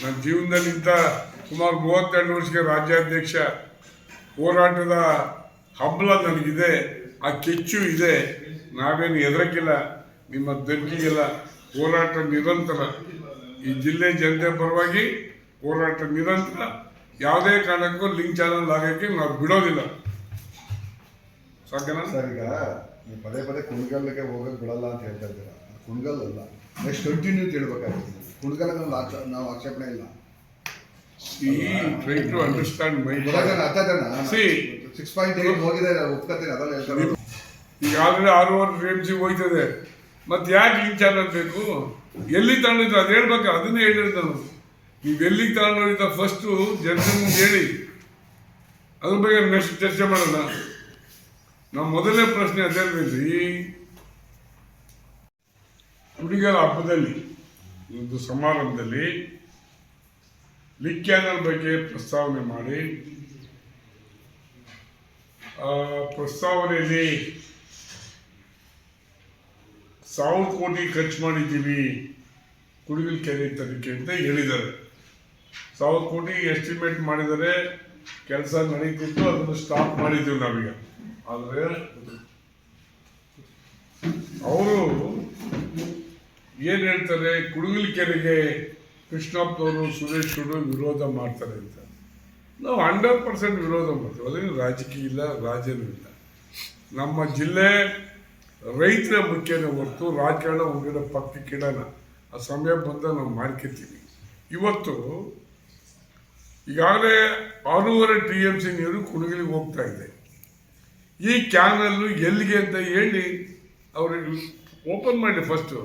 ನನ್ನ ಜೀವನದಲ್ಲಿ ಇಂಥ ಸುಮಾರು ಮೂವತ್ತೆರಡು ವರ್ಷಕ್ಕೆ ರಾಜ್ಯಾಧ್ಯಕ್ಷ ಹೋರಾಟದ ಹಬ್ಬಲ ನನಗಿದೆ, ಆ ಕೆಚ್ಚು ಇದೆ. ನಾವೇನು ಹೆದರಕ್ಕಿಲ್ಲ. ನಿಮ್ಮ ಧಮಕಿಗಿಲ್ಲ ಹೋರಾಟ ನಿರಂತರ. ಈ ಜಿಲ್ಲೆ ಜನತೆ ಪರವಾಗಿ ಹೋರಾಟ ನಿರಂತರ. ಯಾವುದೇ ಕಾರಣಕ್ಕೂ ಲಿಂಕ್ ಚಾನಲ್ ಆಗೋಕ್ಕೆ ನಾವು ಬಿಡೋದಿಲ್ಲ. ಸಾಕೇನಾ? ಸರ್, ಈಗ ನೀವು ಪದೇ ಪದೇ ಕುಣಿಗಲ್ಲಿಗೆ ಹೋಗೋದು ಬಿಡಲ್ಲ ಅಂತ ಹೇಳ್ತಾ ಇದ್ದೀರಾ? ಕುಣ್ಗಲ್ ಅಲ್ಲ ನೆಕ್ಸ್ಟ್ ಕಂಟಿನ್ಯೂ ತಿಳ್ಬೇಕಾಗ್ತದೆ ಹೇಳ್ಬೇಕಾಗುತ್ತೆ ಕುಣ್ಗಲ್ ನಾವು ಆಕ್ಷ- ನಾವು ಆಕ್ಷೇಪಣೆ ಇಲ್ಲ. ಈ try to understand my. Six point eight ಹೋಗಿದೆ ಒಪ್ಕೋತೀನಿ ಅದನ್ನ ಹೇಳ್ತಾರೆ. ಈಗ ಆಲ್ರೆಡಿ ಆರೂವರೆ ಟಿ ಎಂ ಸಿ ಹೋಯ್ತದೆ. ಮತ್ತೆ ಯಾಕೆ ಈ ಚಾನಲ್ ಬೇಕು? ಎಲ್ಲಿ ತಗೊಂಡಿದ್ರು ಅದು ಹೇಳ್ಬೇಕು ಅದನ್ನೇ ಹೇಳಿದ್ರು ನಾನು ನೀವು ಎಲ್ಲಿಗೆ ತಗೊಂಡೋಗಿದ್ದ ಫಸ್ಟು ಜನರ ಮುಂದೆ ಹೇಳಿ. ಅದ್ರ ಬಗ್ಗೆ ನೆಕ್ಸ್ಟ್ ಚರ್ಚೆ ಮಾಡೋಣ. ನಮ್ಮ ಮೊದಲನೇ ಪ್ರಶ್ನೆ ಅದೇನ್ರಿ ಹುಡುಗರ ಹಬ್ಬದಲ್ಲಿ ಒಂದು ಸಮಾರಂಭದಲ್ಲಿ ಲಿಕ್ಯಾನರ್ ಬಗ್ಗೆ ಪ್ರಸ್ತಾವನೆ ಮಾಡಿ. ಆ, ಪ್ರಸ್ತಾವನೆಯಲ್ಲಿ ಸಾವಿರ ಕೋಟಿ ಖರ್ಚು ಮಾಡಿದ್ದೀವಿ ಕುಡಿಗಲ್ ಕೆರೆ ತನಿಖೆ ಅಂತ ಹೇಳಿದ್ದಾರೆ. ಸಾವಿರ ಕೋಟಿ ಎಸ್ಟಿಮೇಟ್ ಮಾಡಿದರೆ ಕೆಲಸ ನಡೀತಿತ್ತು ಅದನ್ನು ಸ್ಟಾಪ್ ಮಾಡಿದ್ದೀವಿ ನಮಗೆ ಆದರೆ ಅವರು ಏನು ಹೇಳ್ತಾರೆ? ಕುಡುಗಲ್ಕೆರೆಗೆ ಕೃಷ್ಣಪ್ಪನವರು ಸುರೇಶ್ ಅವರು ವಿರೋಧ ಮಾಡ್ತಾರೆ ಅಂತ. ನಾವು ಹಂಡ್ರೆಡ್ ಪರ್ಸೆಂಟ್ ವಿರೋಧ ಮಾಡ್ತೀವಿ. ಅದೇನು ರಾಜಕೀಯ ಇಲ್ಲ, ರಾಜನೂ ಇಲ್ಲ. ನಮ್ಮ ಜಿಲ್ಲೆ ರೈತರ ಮುಖ್ಯನೇ ಹೊರತು ರಾಜಕಾರಣ ಒಂದಿನ ಪಕ್ಕಕ್ಕೆ ಆ ಸಮಯ ಬಂದ ನಾವು ಮಾಡ್ಕೊತೀವಿ. ಇವತ್ತು ಈಗಾಗಲೇ ಆರೂವರೆ ಟಿ ಎಂ ಸಿ ನೀರು ಕುಣಗಿಲಿಗೆ ಹೋಗ್ತಾ ಇದೆ. ಈ ಕ್ಯಾನಲ್ಲು ಎಲ್ಲಿಗೆ ಅಂತ ಹೇಳಿ ಅವ್ರಿಗೆ ಓಪನ್ ಮಾಡಿ ಫಸ್ಟು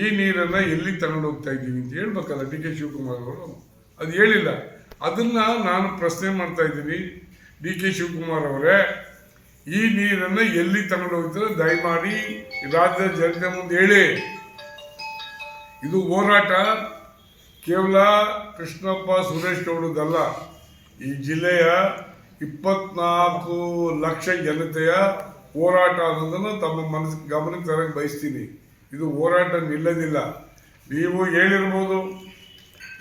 ಈ ನೀರನ್ನು ಎಲ್ಲಿ ತಗೊಂಡು ಹೋಗ್ತಾ ಇದ್ದೀವಿ ಅಂತ ಹೇಳ್ಬೇಕಲ್ಲ ಡಿ ಕೆ ಶಿವಕುಮಾರ್ ಅವರು. ಅದು ಹೇಳಿಲ್ಲ. ಅದನ್ನು ನಾನು ಪ್ರಶ್ನೆ ಮಾಡ್ತಾ ಇದ್ದೀನಿ. ಡಿ ಕೆ ಶಿವಕುಮಾರ್ ಅವರೇ, ಈ ನೀರನ್ನು ಎಲ್ಲಿ ತಗೊಂಡು ಹೋಗ್ತಾರೆ ದಯಮಾಡಿ ರಾಜ್ಯ ಜನತೆ ಮುಂದೆ ಹೇಳಿ. ಇದು ಹೋರಾಟ. ಕೇವಲ ಕೃಷ್ಣಪ್ಪ ಸುರೇಶ್ ಗೌಡದಲ್ಲ ಈ ಜಿಲ್ಲೆಯ ಇಪ್ಪತ್ನಾಲ್ಕು ಲಕ್ಷ ಜನತೆಯ ಹೋರಾಟ ಅನ್ನೋದನ್ನು ತಮ್ಮ ಮನಸ್ಸಿಗೆ ಗಮನಕ್ಕೆ ತರಕ್ಕೆ ಬಯಸ್ತೀನಿ. ಇದು ಹೋರಾಟ ನಿಲ್ಲದಿಲ್ಲ. ನೀವು ಹೇಳಿರ್ಬೋದು,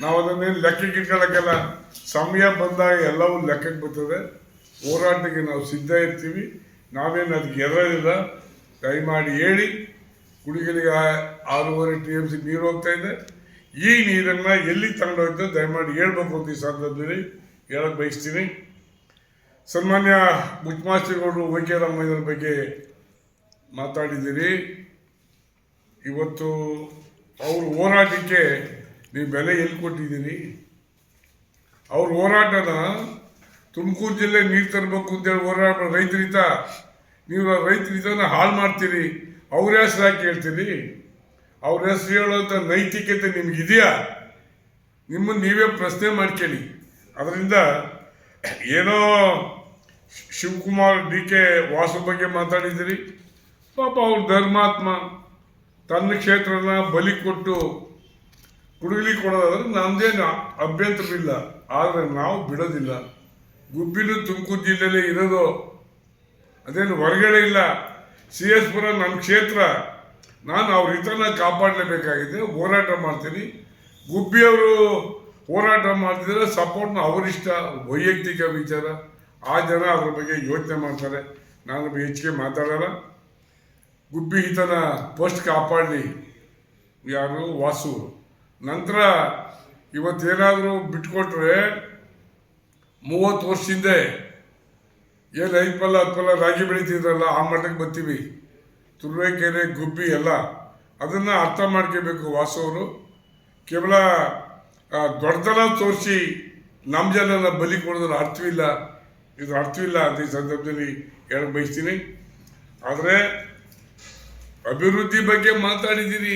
ನಾವು ಅದನ್ನೇನು ಲೆಕ್ಕಕ್ಕೆ ಇಟ್ಕೊಳ್ಳೋಕ್ಕಲ್ಲ ಸಮಯ ಬಂದಾಗ ಎಲ್ಲವೂ ಲೆಕ್ಕಕ್ಕೆ ಬರ್ತದೆ. ಹೋರಾಟಕ್ಕೆ ನಾವು ಸಿದ್ಧ ಇರ್ತೀವಿ. ನಾವೇನು ಅದಕ್ಕೆ ಎದರಿಲ್ಲ ದಯಮಾಡಿ ಹೇಳಿ ಕುಡಿಗಳಿಗೆ ಆರೂವರೆ ಟಿ ಎಂ ಸಿ ನೀರು ಹೋಗ್ತಾ ಇದೆ. ಈ ನೀರನ್ನು ಎಲ್ಲಿ ತಗೊಂಡೋಯ್ತು ದಯಮಾಡಿ ಹೇಳ್ಬೇಕು ಅಂತ ಈ ಸಂದರ್ಭದಲ್ಲಿ ಹೇಳಕ್ಕೆ ಬಯಸ್ತೀನಿ. ಸನ್ಮಾನ್ಯ ಮುಖ್ಯಮಾಸ್ತಿಗೌಡರು ವೈ ಕೆ ರಾಮಯ್ಯನ ಬಗ್ಗೆ ಮಾತಾಡಿದ್ದೀರಿ. ಇವತ್ತು ಅವರು ಹೋರಾಟಕ್ಕೆ ನೀವು ಬೆಲೆ ಎಲ್ಲಿ ಕೊಟ್ಟಿದ್ದೀರಿ? ಅವ್ರ ಹೋರಾಟನ ತುಮಕೂರು ಜಿಲ್ಲೆ ನೀರು ತರಬೇಕು ಅಂತೇಳಿ ಹೋರಾಟ ರೈತರಿತ, ನೀವು ರೈತರಿತನ ಹಾಳು ಮಾಡ್ತೀರಿ. ಅವ್ರ ಹೆಸರು ಯಾಕೆ ಹೇಳ್ತೀರಿ? ಅವ್ರ ಹೆಸರು ಹೇಳೋಂಥ ನೈತಿಕತೆ ನಿಮ್ಗಿದೆಯಾ? ನಿಮ್ಮನ್ನು ನೀವೇ ಪ್ರಶ್ನೆ ಮಾಡ್ಕೊಳ್ಳಿ ಅದರಿಂದ ಏನೋ ಶಿವಕುಮಾರ್ ಡಿ ಕೆ ವಾಸು ಬಗ್ಗೆ ಮಾತಾಡಿದಿರಿ ಪಾಪ ಅವ್ರ ಧರ್ಮಾತ್ಮ. ತನ್ನ ಕ್ಷೇತ್ರನ ಬಲಿ ಕೊಟ್ಟು ಕುಡುಗಲಿ ಕೊಡೋದಾದ್ರೆ ನಮ್ದೇನು ಅಭ್ಯಂತರವಿಲ್ಲ. ಆದರೆ ನಾವು ಬಿಡೋದಿಲ್ಲ. ಗುಬ್ಬಿಲು ತುಮಕೂರು ಜಿಲ್ಲೆಯಲ್ಲೇ ಇರೋದು ಅದೇನು ಹೊರಗಡೆ ಇಲ್ಲ. ಸಿ ಎಸ್ ಪುರ ನಮ್ಮ ಕ್ಷೇತ್ರ. ನಾನು ಅವ್ರ ಹಿತನ ಕಾಪಾಡಲೇಬೇಕಾಗಿದೆ. ಹೋರಾಟ ಮಾಡ್ತೀನಿ. ಗುಬ್ಬಿಯವರು ಹೋರಾಟ ಮಾಡ್ತಿದ್ರೆ ಸಪೋರ್ಟ್ನ ಅವರಿಷ್ಟ. ವೈಯಕ್ತಿಕ ವಿಚಾರ. ಆ ಜನ ಅದ್ರ ಬಗ್ಗೆ ಯೋಚನೆ ಮಾಡ್ತಾರೆ. ನಾನು ಹೆಚ್ಚಿಗೆ ಮಾತಾಡಲ್ಲ. ಗುಬ್ಬಿ ಈತನ ಫಸ್ಟ್ ಕಾಪಾಡಲಿ. ಯಾರು? ವಾಸು. ನಂತರ ಇವತ್ತೇನಾದರೂ ಬಿಟ್ಕೊಟ್ರೆ ಮೂವತ್ತು ವರ್ಷದಿಂದ ಏನು ಐದು ಪಲ್ಲ ಹತ್ತು ಪಲ್ಲ ರಾಗಿ ಬೆಳೀತಿದ್ರಲ್ಲ, ಆ ಮಟ್ಟಕ್ಕೆ ಬರ್ತೀವಿ. ತುರುವೇಕೆರೆ ಗುಬ್ಬಿ ಎಲ್ಲ. ಅದನ್ನು ಅರ್ಥ ಮಾಡ್ಕೋಬೇಕು ವಾಸು ಅವರು. ಕೇವಲ ದೊಡ್ಡತನ ತೋರಿಸಿ ನಮ್ಮ ಜನನ ಬಲಿ ಕೊಡೋದ್ರ ಅರ್ಥವಿಲ್ಲ. ಇದು ಅರ್ಥವಿಲ್ಲ ಅಂತ ಈ ಸಂದರ್ಭದಲ್ಲಿ ಹೇಳಕ್ ಬಯಸ್ತೀನಿ. ಆದರೆ ಅಭಿವೃದ್ಧಿ ಬಗ್ಗೆ ಮಾತಾಡಿದ್ದೀರಿ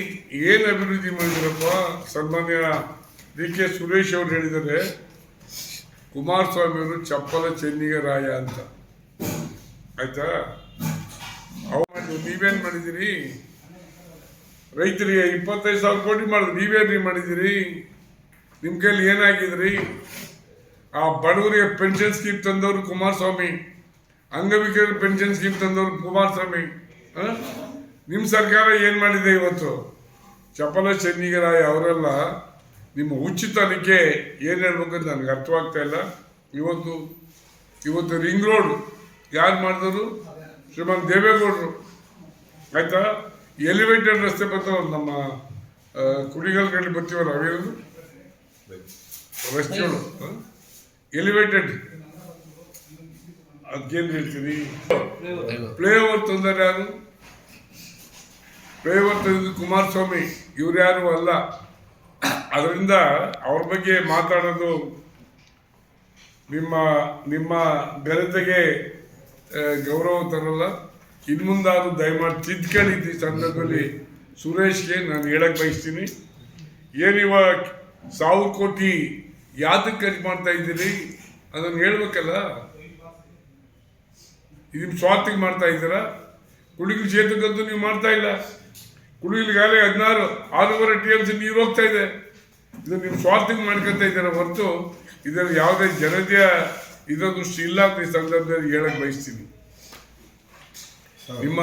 ಏನು ಅಭಿವೃದ್ಧಿ ಮಾಡಿದ್ರಪ್ಪ? ಸನ್ಮಾನ್ಯ ಡಿ ಕೆ ಸುರೇಶ್ ಅವರು ಹೇಳಿದರೆ ಕುಮಾರಸ್ವಾಮಿ ಅವರು ಚಪ್ಪಲ ಚೆನ್ನಿಗೆ ರಾಯ ಅಂತ. ಆಯ್ತಾ? ಅವರು ನೀವೇನು ಮಾಡಿದ್ದೀರಿ? ರೈತರಿಗೆ ಇಪ್ಪತ್ತೈದು ಸಾವಿರ ಕೋಟಿ ಮಾಡಿದ್ರು. ನೀವೇನು ಮಾಡಿದ್ದೀರಿ? ನಿಮ್ಮ ಕೈಲಿ ಏನಾಗಿದ್ರಿ? ಆ ಬಡವರಿಗೆ ಪೆನ್ಷನ್ ಸ್ಕೀಮ್ ತಂದವರು ಕುಮಾರಸ್ವಾಮಿ, ಅಂಗವಿಕಲರ ಪೆನ್ಷನ್ ಸ್ಕೀಮ್ ತಂದವರು ಕುಮಾರಸ್ವಾಮಿ ಆ? ನಿಮ್ಮ ಸರ್ಕಾರ ಏನು ಮಾಡಿದೆ ಇವತ್ತು? ಚಪಲ ಚೆನ್ನಿಗರಾಯ ಅವರೆಲ್ಲ ನಿಮ್ಮ ಉಚಿತನಕ್ಕೆ ಏನು ಹೇಳ್ಬೇಕಂತ ನನಗೆ ಅರ್ಥವಾಗ್ತಾ ಇಲ್ಲ. ಇವತ್ತು ಇವತ್ತು ರಿಂಗ್ ರೋಡ್ ಯಾರು ಮಾಡಿದ್ರು? ಶ್ರೀಮನ್ ದೇವೇಗೌಡರು. ಆಯಿತಾ? ಎಲಿವೇಟೆಡ್ ರಸ್ತೆ ಬರ್ತಾವ ನಮ್ಮ ಕುಡಿಗಲ್ ಕಡೆ ಬರ್ತೀವಲ್ಲ ಅವೇನು ರಸ್ತೆಗಳು ಎಲಿವೇಟೆಡ್. ಅದಕ್ಕೇನು ಹೇಳ್ತೀನಿ ಓವರ್ ತೊಂದರೆ ಯಾರು ತಂದಿದ್ದು ಕುಮಾರಸ್ವಾಮಿ, ಇವ್ರು ಯಾರು ಅಲ್ಲ. ಅದರಿಂದ ಅವ್ರ ಬಗ್ಗೆ ಮಾತಾಡೋದು ನಿಮ್ಮ ನಿಮ್ಮ ಘನತೆಗೆ ಗೌರವ ತರಲ್ಲ. ಇನ್ನು ಮುಂದಾದ್ರು ದಯಮಾಡಿ ತಿದ್ಕೊಂಡಿದ್ದು ಈ ಸಂದರ್ಭದಲ್ಲಿ ಸುರೇಶ್ಗೆ ನಾನು ಹೇಳಕ್ ಬಯಸ್ತೀನಿ. ಏನಿವ ಸಾವಿರ ಕೋಟಿ ಯಾತಕ್ಕೆ ಖರ್ಚು ಮಾಡ್ತಾ ಇದ್ದೀರಿ? ಅದನ್ನು ಹೇಳ್ಬೇಕಲ್ಲ? ಇದು ಸ್ವಾರ್ಥಿಗೆ ಮಾಡ್ತಾ ಇದ್ದೀರಾ? ಕುಡಿಗಲ್ ಕ್ಷೇತ್ರಕ್ಕಂತೂ ನೀವು ಮಾಡ್ತಾ ಇಲ್ಲ. ಕುಡಿಗಲ್ಗಾಗಲೇ ಹದಿನಾರು, ಆರೂವರೆ ಟಿ ಎಂ ಸಿ ನೀರು ಹೋಗ್ತಾ ಇದೆ. ಇದು ನೀವು ಸ್ವಾರ್ಥಕ್ಕೆ ಮಾಡ್ಕೊತಾ ಇದ್ದೀರಾ ಹೊರತು ಇದರಲ್ಲಿ ಯಾವುದೇ ಜನತೆಯ ಇದೊಂದು ದೃಷ್ಟಿ ಇಲ್ಲ ಅಂತ ಈ ಸಂದರ್ಭದಲ್ಲಿ ಹೇಳಕ್ ಬಯಸ್ತೀನಿ. ನಿಮ್ಮ